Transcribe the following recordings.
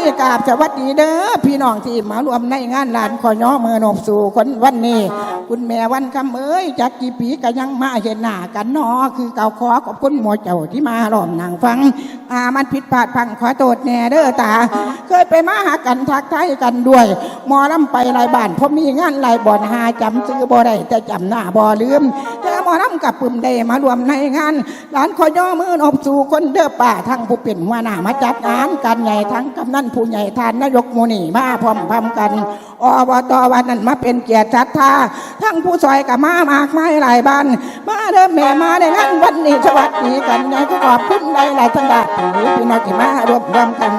นี้กราบสวัสดีเด้อพี่น้องที่มารวมในงานลานขอย่อมือนบสู่คนวันนี้ คุณแม่วันคำเอ้ยจากกี่ปีก็ยังมาเห็นหน้ากันนอคือเก่าขอขอบคุณหมอเจ้าที่มาร่วมนั่งฟังอามันผิดพลาดพังขอโทษแน่เด้อตา เคยไปมาหากันทักทายกันด้วยหมอลำไปลายบ้านเพราะมีงานลายบ่อนหาจำซื้อบ่ได้แต่จำหน้าบ่ลืมแต่หมอลำกับปึมได้มารวมในงานหลานขอย่อมือนบสู่คนเด้อป่าทั้งผู้เป็นหัวหน้ามาจัดงานกันใหญ่ทั้งกำนันผู้ใหญ่ทานนายกโมนีมาพร้อมพร้อมกันอบตวันนั้นมาเป็นเกียรติศรัทธาทั้งผู้ซอยกับมามากมายหลายบ้านมาเด้อแม่มาในงานวันนี้สวัสดีกันใหญ่ก็ขอบคุณได้หลายทั้งดาพี่พี่น้องที่มารวมรวมกัน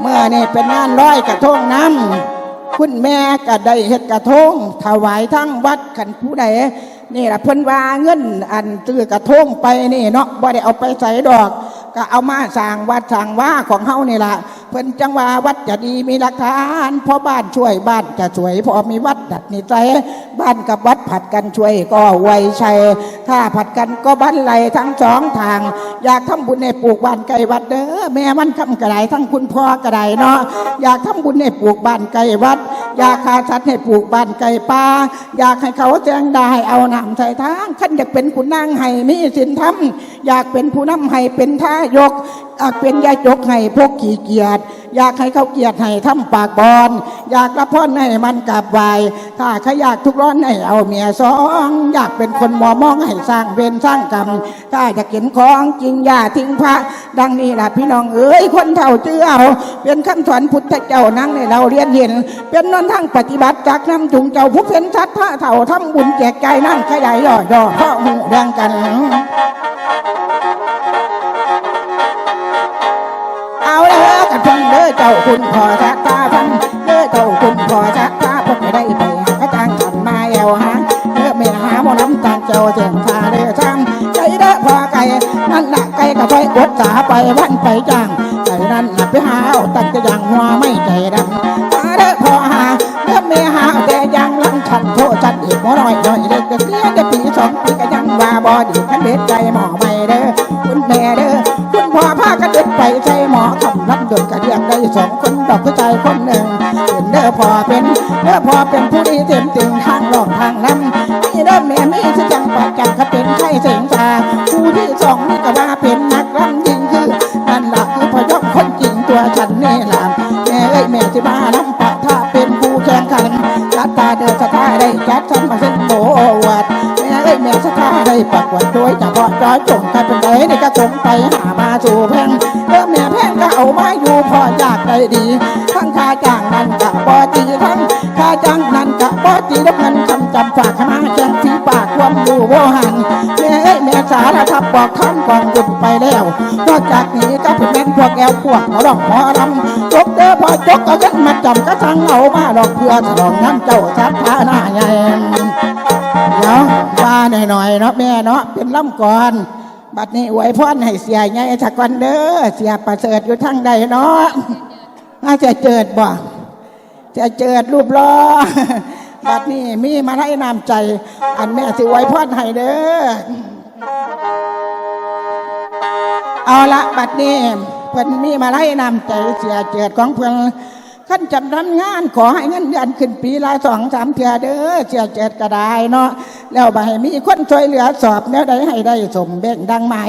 เมื่อนี่เป็นงานร้อยกระทงน้ำ คุณแม่ก็ได้เฮ็ดกระทงถวายทั้งวัดขันผู้ใดนี่ละเพิ่นว่าเงินอันตื้อกระทงไปนี่เนาะบ่ได้เอาไปใส่ดอก ก็เอามาสร้างวัดสร้างว่าของเฮานี่ล่ะเพิ่นจังว่าวัดจะดีมีหลักฐานเพราะบ้านช่วยบ้านจะสวยพอมีวัดดัดนิสัย บ้านกับวัดผัดกันช่วยก็ไวชัย ถ้าผัดกันก็บ้านไหลทั้งสองทาง อยากทำบุญในปลูกบ้านไกลวัดเด้อแม่มันคำกระไดทั้งคุณพ่อกระไดเนาะอยากทำบุญในปลูกบ้านไกลวัด อยากขาสัตว์ให้ปลูกบ้านไกลป่าอยากให้เขาแจ้งได้เอาน้ำใส่ทางขันอยากเป็นคุณนางให้มีสินธรรมอยากเป็นผู้นำให้เป็นท่ายกอยากเป็นยายกให้พวกขี่เกียรติ อยากให้เขาเกียรติให้ทำปากบอลอยากรับพรให้มันกราบไหวถ้าใครอยากทุกร้อนให้เอาเมียสองอยากเป็นคนมอมองให้สร้างเวรสร้างกรรมถ้าอยากเห็นของจริงอย่าทิ้งพระ ดังนี้ล่ะพี่น้องเอ้ยคนเท่าเจือเอาเป็นคำสอนพุทธเจ้านั่งในเราเรียนเห็น เป็นนนทางปฏิบัติจากน้ำจุงเจ้าผู้เป็นชัดท่าเท่าทำบุญแจกใจนั่งขยายย่อย่อพราะหูแดงกัน อเจ้าคุณพ่อชักตาพังเด้อเจ้าคุณพ่อชักตาพบไม่ได้ไปหากระจังกันมาแอวหางเด้อไม่หาหมอน้ำตาลเจ้าเจียงพาเด้อช้ำใจเด้อพ่อไก่นั่นละไก่กับไฟอดสาไปวันไปจ้างไก่นั่นละไปหาเอาตัดกระยังหัวไม่ใจดำมาเด้อพ่อหาเด้อไม่หาแต่ยังลังฉันโทษฉันอีกหมอน้อยน้อยเด็กก็เสียจะปีสองปีก็ยังว่าบอดีขันเด็ดใจหมอไม่เด้อคุณแม่เด้อ หมอคำรับดนกระเดียงได้สองคนดอกผู้ชายคนหนึ่งเป็นเด้อพอเป็นเด้อพอเป็นผู้ดีเต็มตึงทางรองทางน้ำนี่เด้อแม่มีสิจังปัดจังเขาเป็นไข้เสียงตาผู้ที่สองนี่ก็ว่าเป็นนักรำยิงคือนั่นหล่ะคือพยกคนจริงตัวฉันนี่ล่ะแม่เอ้ยแม่ที่มาน้ำปะถ้าเป็นผู้แข่งขันรัตตาเดินสถาได้จัดฉันมาเส้นโตวัดแม่เอ้ยแม่สถาได้ประกวดโดยเฉพาะจอยจงใครเป็นไรนี่ก็คงไปหามาสู่แพง เอามาอยู่พออยากได้ดี ทั้งค่าจ้างนั้นกะปอตีทั้งค่าจ้างนั้นกะปอตีแล้วเงินคำจำฝากมาแจ้งฝีปากความดูโวหันแม่เอ้ยแม่สารทับบอกท่านกองบุญไปแล้วนอกจากนี้ก็เป็นแม่นพวกแอวพวกหมอดอกหมอลำจกเด้อพอจกเอาขึ้นมาจำก็ทั้งเอามาดอกเพื่อฉลองน้ำเจ้าชัดพาหน้าใหญ่เดี๋ยวว่าหน่อยๆเนาะแม่เนาะเป็นล่ำก่อน บัดนี้อวยพรให้เสียใหญ่สักวันเด้อเสียประเสริฐอยู่ทั้งใดเนาะน่าจะเจิดบ่จะเจิดรูปล้อบัดนี้มีมาให้นำใจ อันแม่สิอวยพรให้เด้อ เอาละบัดนี้เพิ่นมีมาให้นำใจเสียเจิดของเพิ่น ขั้นจำรันงานขอให้เงินเดือนขึ้นปีละสองสามเทื่อเด้อเสียเจิดก็ได้เนาะแล้วบ่ให้มีคนช่วยเหลือสอบแนวใดให้ได้สมเบ่งดังใหม่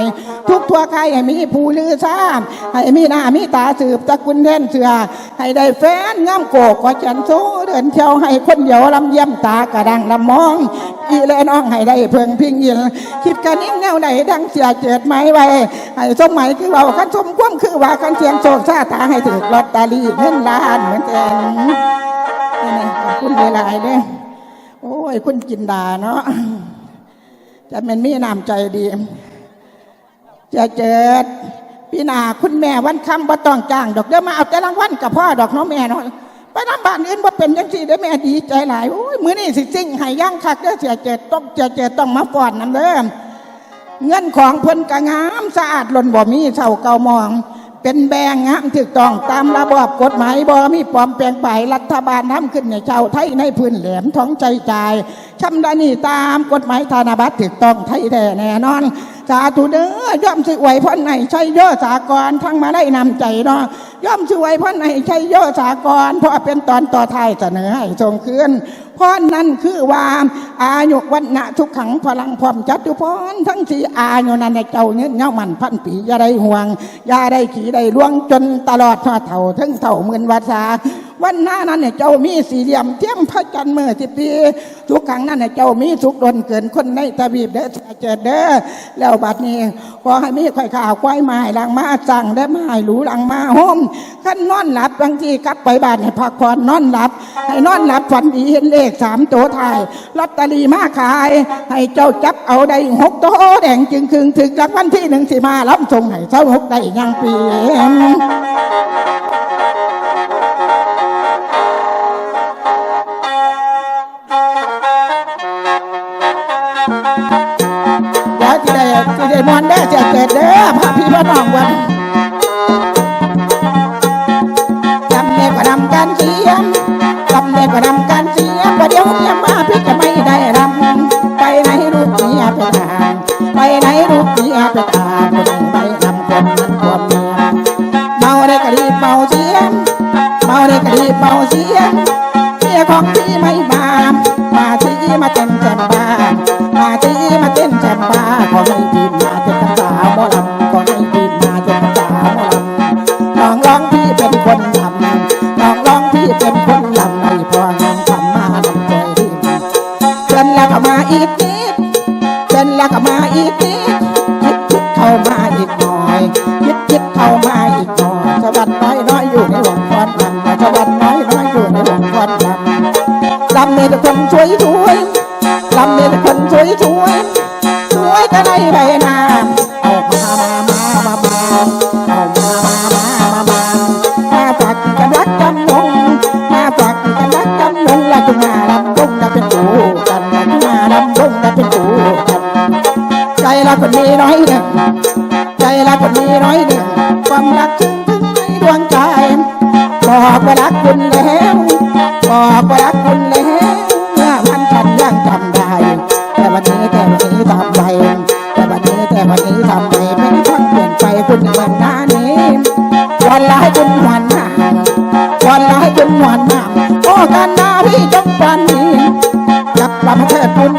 ทุกทัวใครให้มีผู้ลือซ้ำให้มีหน้ามีตาสืบตะกุลเท่นเสือ ให้ได้แฟนงามโกกกว่าจันสู้เดินเที่ยวให้คนเดียวลำเยี่ยมตากระดังลำมองอีและน้องให้ได้เพิงพิงยินคิดกันนิ่งแนวไหนดังเสียเจิดไม้ไว้ให้สมัยคือเราคันสมความคือว่ากันเสียงโศกซาตาให้ถึกลอตเตอรี่เงินล้านเหมือนกันนี่ขอบคุณหลายๆเด้อโอ้ยคุณจินดาเนาะจะเป็นมีน้ำใจดีจะเจิดพี่นาคุณแม่วันคำบ่ต้องจ้างดอกเดี๋ยวมาเอาแต่รางวัลกับพ่อดอกน้องแม่เนาะ ไปน้ำบ้านอื่นว่าเป็นยังสี่เด้แม่ดีใจหลายโอ้ยมือนี่สิซิ่งห้ย่างคักเด้อเสียเจิดต้องเสียเจิดต้องมาฟ้อนน้ำเด้อเงินของเพิ่นกะงามสะอาดหล่นบ่มีเศร้าเก่ามอง เป็นแบงงามถูกต้องตามระบอบกฎหมายบ่มีปลอมแปลงไปรัฐบาลทำขึ้นในชาวไทยในพื้นแหลมท้องใจจ่ายชำระหนี้ตามกฎหมายธนบัตรถูกต้องไทยแท้แน่นอน สาธุเด้อย่อมสิอวยพรในใชัยโยสากรทั้งมาได้นำใจเนาะ ย่อมช่วยพ่อในใช้ยโยสากรเพราะเป็นตอนต่อท้ายเสนอให้ทรงคืนพรนั้นคือว่าอายุวันณะทุกขังพลังพร้อมจัตุพรทั้งที่อายุนั้นในเจ้าเงี้ยเงามันพันปีอย่าได้ห่วงอย่าได้ขี่ได้ล่วงจนตลอดทอดเท่าถึงเท่าหมือนวัฏา วันหน้านั้นเนี่ยเจ้ามีสี่เหลี่ยมเที่ยมพระจันทร์เมื่อสิบปีทุกครั้งนั้นเนี่ยเจ้ามีสุขดนเกินคนในตะบีบเด้อเจดเด้อแล้วบัดนี้ขอให้มีไข่ข่าวควายไม้ลังมาสั่งได้ไม้หรูลังมาโฮมขั้นนอนหลับบางทีกลับไปบ้านให้พักผ่อนนอนหลับ ให้นอนหลับฝันดีเห็นเลขสามตัวไทยลอตเตอรี่มาขาย ให้เจ้าจับเอาได้หกตัวแดงจึงคึงถึงจากวันที่หนึ่งสิมารับส่งให้เจ้าหกได้ยังปีเมาเสียงเมาได้ก็รีบเมาเสียงเสียของพี่ไม่มามาที่มาเต้นแจ่มบ้ามาที่มาเต้นแจ่มบ้าขอให้พี่มาเต้นกับสาวหมอลำ กว่ารักคุณแล้วบอกว่ารักคุณแล้วเมื่อวันฉันยังจำได้ แต่วันนี้แต่วันนี้ทำไปแต่วันนี้แต่วันนี้ทำไปไม่ได้ทั้งเปลี่ยนไปคุณเหมือนหน้านี้วันละให้คุณหวนหน้าวันละให้คุณหวนหน้าโอ้กันหน้าพี่จงปันนี้กลับมาเถิดคุณ